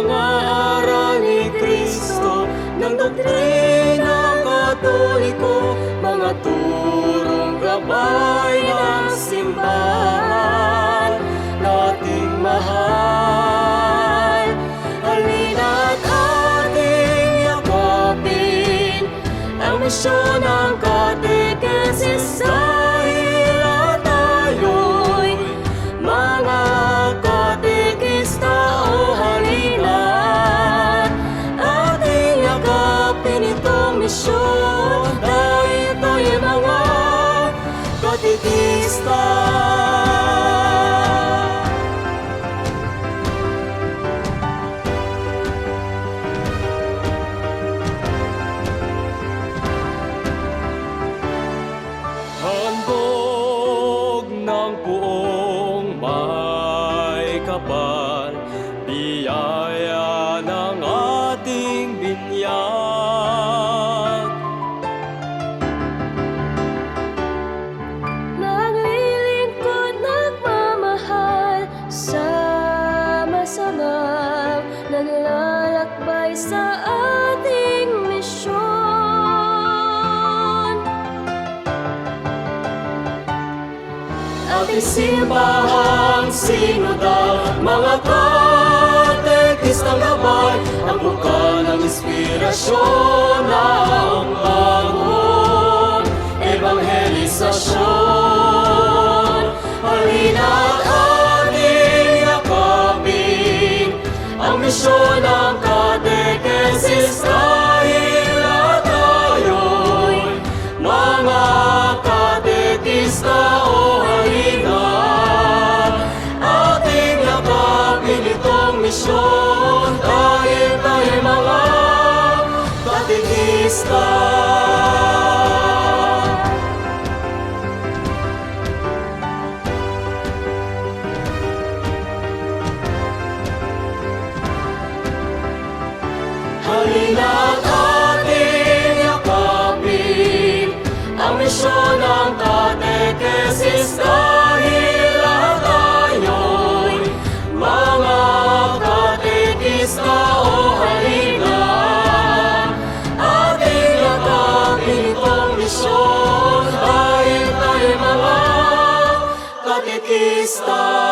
mga aral ni Kristo ng doktrina katoliko, mga turong gabay ng simbahan nating mahal. Halina't ating yakapin ang misyon ng katekesis natin. simbahang sinodal Mga katekistang gabay Ang buka ng inspirasyon na Christ love. садики стали.